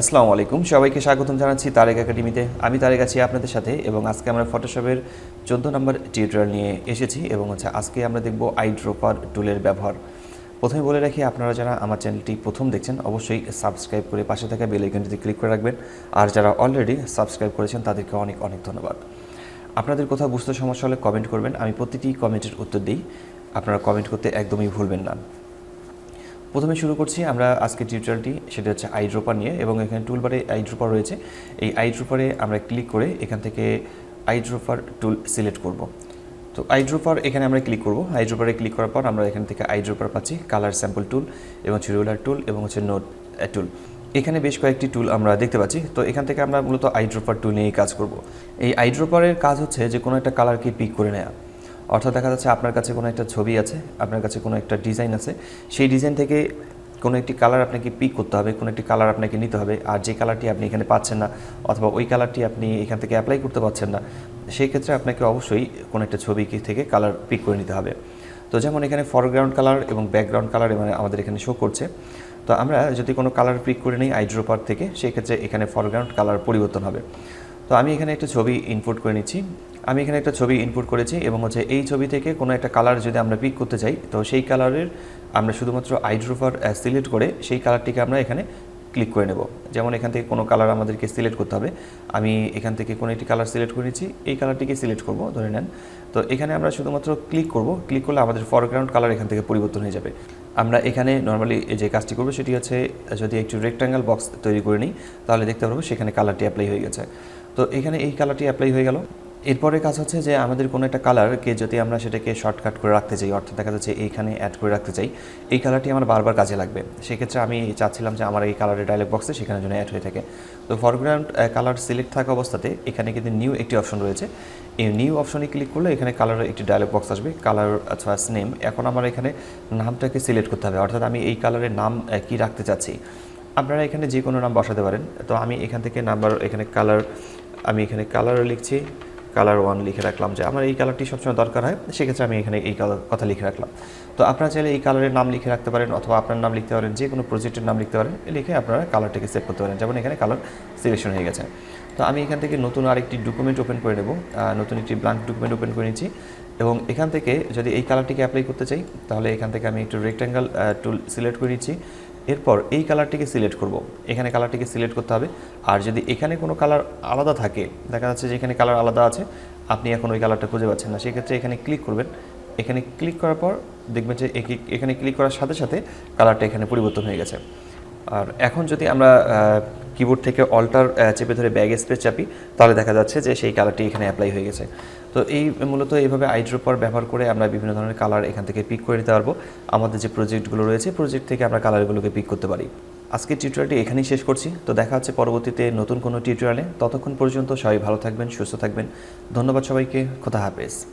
আসসালামু আলাইকুম। সবাইকে স্বাগতম জানাচ্ছি তারেক একাডেমিতে। আমি তারেক আছি আপনাদের সাথে এবং আজকে আমরা ফটোশপের চোদ্দ নম্বর টিউটোরিয়াল নিয়ে এসেছি এবং হচ্ছে আজকে আমরা দেখব আইড্রোপার টুলের ব্যবহার। প্রথমে বলে রাখি, আপনারা যারা আমার চ্যানেলটি প্রথম দেখছেন, অবশ্যই সাবস্ক্রাইব করে পাশে থাকা বেল আইকনটিতে ক্লিক করে রাখবেন। আর যারা অলরেডি সাবস্ক্রাইব করেছেন, তাদেরকে অনেক অনেক ধন্যবাদ। আপনাদের কোথাও বুঝতে সমস্যা হলে কমেন্ট করবেন। আমি প্রতিটি কমেন্টের উত্তর দিই। আপনারা কমেন্ট করতে একদমই ভুলবেন না। প্রথমে শুরু করছি আমরা আজকে টিউটোরিয়ালটি সেটা হচ্ছে আইড্রোপার নিয়ে এবং এখানে টুলবারে আইড্রোপার রয়েছে। এই আইড্রোপারে আমরা ক্লিক করে এখান থেকে আইড্রোপার টুল সিলেক্ট করব। তো আইড্রোপার এখানে আমরা ক্লিক করব। আইড্রোপারে ক্লিক করার পর আমরা এখান থেকে আইড্রোপার পাচ্ছি কালার স্যাম্পল টুল এবং হচ্ছে রুলার টুল এবং হচ্ছে নোট টুল এখানে বেশ কয়েকটি টুল আমরা দেখতে পাচ্ছি। তো এখান থেকে আমরা মূলত আইড্রোপার টুল নিয়েই কাজ করব। এই আইড্রোপারের কাজ হচ্ছে যে কোনো একটা কালারকে পিক করে নেওয়া অর্থাৎ দেখা যাচ্ছে আপনার কাছে কোনো একটা ছবি আছে, আপনার কাছে কোনো একটা ডিজাইন আছে, সেই ডিজাইন থেকে কোনো একটি কালার আপনাকে পিক করতে হবে, কোনো একটি কালার আপনাকে নিতে হবে, আর যে কালারটি আপনি এখানে পাচ্ছেন না, অথবা ওই কালারটি আপনি এখান থেকে অ্যাপ্লাই করতে পারছেন না, সেই ক্ষেত্রে আপনাকে অবশ্যই কোনো একটা ছবি থেকে কালার পিক করে নিতে হবে। তো যেমন এখানে ফরগ্রাউন্ড কালার এবং ব্যাকগ্রাউন্ড কালার মানে আমাদের এখানে শো করছে। তো আমরা যদি কোনো কালার পিক করে নিই আইড্রোপার থেকে, সেই ক্ষেত্রে এখানে ফরগ্রাউন্ড কালার পরিবর্তন হবে। তো আমি এখানে একটা ছবি ইনপুট করে নিচ্ছি। আমি এখানে একটা ছবি ইনপুট করেছি এবং হচ্ছে এই ছবি থেকে কোনো একটা কালার যদি আমরা পিক করতে চাই, তো সেই কালারের আমরা শুধুমাত্র আইড্রোফার সিলেক্ট করে সেই কালারটিকে আমরা এখানে ক্লিক করে নেব। যেমন এখান থেকে কোনো কালার আমাদেরকে সিলেক্ট করতে হবে। আমি এখান থেকে কোনো একটি কালার সিলেক্ট নিচ্ছি, এই কালারটিকে সিলেক্ট করব, ধরে নেন। তো এখানে আমরা শুধুমাত্র ক্লিক করব ক্লিক করলে আমাদের ফরগ্রাউন্ড কালার এখান থেকে পরিবর্তন হয়ে যাবে। আমরা এখানে নর্মালি যে কাজটি করব, সেটি হচ্ছে, যদি একটু রেক্ট্যাঙ্গেল বক্স তৈরি করে নিই, তাহলে দেখতে পারব সেখানে কালারটি অ্যাপ্লাই হয়ে গেছে। তো এখানে এই কালারটি অ্যাপ্লাই হয়ে গেল। এরপরে কাজ হচ্ছে যে আমাদের কোনো একটা কালারকে যদি আমরা সেটাকে শর্টকাট করে রাখতে চাই, অর্থাৎ দেখা যাচ্ছে এইখানে অ্যাড করে রাখতে চাই, এই কালারটি আমার বারবার কাজে লাগবে। সেক্ষেত্রে আমি চাচ্ছিলাম যে আমার এই কালারের ডায়লগ বক্সে সেখানে যেন অ্যাড হয়ে থাকে। তো ফরগ্রাউন্ড কালার সিলেক্ট থাকা অবস্থাতে এখানে কিন্তু নিউ একটি অপশন রয়েছে। এই নিউ অপশনে ক্লিক করলে এখানে কালারের একটি ডায়লগ বক্স আসবে কালার অথবা নেম এখন আমার এখানে নামটাকে সিলেক্ট করতে হবে, অর্থাৎ আমি এই কালারের নাম কি রাখতে চাচ্ছি? আপনারা এখানে যে কোনো নাম বসাতে পারেন। তো আমি এখান থেকে নাম্বার এখানে কালার আমি এখানে কালার লিখছি। কালার ওয়ান লিখে রাখলাম যে আমার এই কালারটি সবসময় দরকার হয়, সেক্ষেত্রে আমি এখানে এই কালার কথা লিখে রাখলাম। তো আপনারা চাইলে এই কালারের নাম লিখে রাখতে পারেন অথবা আপনার নাম লিখতে পারেন, যে কোনো প্রজেক্টের নাম লিখতে পারেন লিখে আপনারা কালারটাকে সেভ করতে পারেন। যেমন এখানে কালার সিলেকশন হয়ে গেছে। তো আমি এখান থেকে নতুন আরেকটি ডকুমেন্ট ওপেন করে নেব নতুন একটি ব্লাঙ্ক ডকুমেন্ট ওপেন করে নিচ্ছি এবং এখান থেকে যদি এই কালারটিকে অ্যাপ্লাই করতে চাই, তাহলে এখান থেকে আমি একটু রেক্ট্যাঙ্গেল টুল সিলেক্ট করে নিচ্ছি। এরপর এই কালারটিকে সিলেক্ট করব। এখানে কালারটিকে সিলেক্ট করতে হবে। আর যদি এখানে কোনো কালার আলাদা থাকে, দেখা যাচ্ছে যে এখানে কালার আলাদা আছে, আপনি এখন ওই কালারটা খুঁজে পাচ্ছেন না। সেক্ষেত্রে এখানে ক্লিক করবেন। এখানে ক্লিক করার পর দেখবেন যে এখানে ক্লিক করার সাথে সাথে কালারটা এখানে পরিবর্তন হয়ে গেছে। আর এখন যদি আমরা কিবোর্ড থেকে অল্টার চেপে ধরে ব্যাগ স্পেস চাপি, তাহলে দেখা যাচ্ছে যে সেই কালারটি এখানে অ্যাপ্লাই হয়ে গেছে। তো এই মূলত এইভাবে আইড্রোপার ব্যবহার করে আমরা বিভিন্ন ধরনের কালার এখান থেকে পিক করে নিতে পারব। আমাদের যে প্রজেক্টগুলো রয়েছে প্রজেক্ট থেকে আমরা কালারগুলোকে পিক করতে পারি। আজকের টিউটোরিয়ালটি এখানেই শেষ করছি। তো দেখা হচ্ছে পরবর্তীতে নতুন কোনো টিউটোরিয়ালে ততক্ষণ পর্যন্ত সবাই ভালো থাকবেন, সুস্থ থাকবেন। ধন্যবাদ সবাইকে। খোদা হাফেজ।